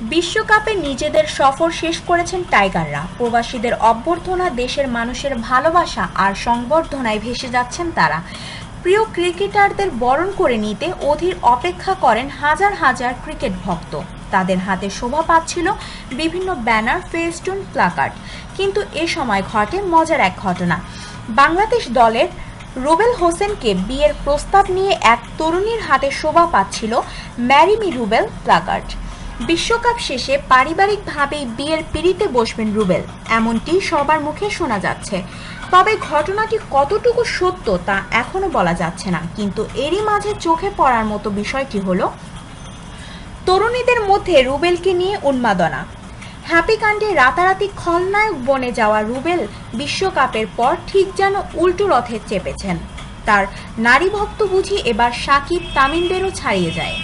বিশ্বকাপে নিজেদের সফর শেষ করেছেন টাইগাররা। প্রবাসীদের অভ্যর্থনা, দেশের মানুষের ভালোবাসা আর সংবর্ধনায় ভেসে যাচ্ছেন তারা। প্রিয় ক্রিকেটারদের বরণ করে নিতে অধীর অপেক্ষা করেন হাজার হাজার ক্রিকেট ভক্ত। তাদের হাতে শোভা পাচ্ছিল বিভিন্ন ব্যানার, ফেস্টুন, প্লাকার্ড। কিন্তু এ সময় ঘটে মজার এক ঘটনা। বাংলাদেশ দলের রুবেল হোসেনকে বিয়ের প্রস্তাব নিয়ে এক তরুণীর হাতে শোভা পাচ্ছিল ম্যারিমি রুবেল প্লাকার্ড। বিশ্বকাপ শেষে পারিবারিকভাবেই বিয়ের পিড়িতে বসবেন রুবেল। এমনটি সবার মুখে শোনা যাচ্ছে। তবে ঘটনাটি কতটুকু সত্য তা এখনও বলা যাচ্ছে না। কিন্তু এরই মাঝে চোখে পড়ার মতো বিষয়টি হলো, তরুণীদের মধ্যে রুবেলকে নিয়ে উন্মাদনা। হ্যাপি কাণ্ডে রাতারাতি খলনায়ক বনে যাওয়া রুবেল বিশ্বকাপের পর ঠিক যেন উল্টো রথে চেপেছেন। তার নারী ভক্ত বুঝি এবার সাকিব তামিমদেরও ছাড়িয়ে যায়।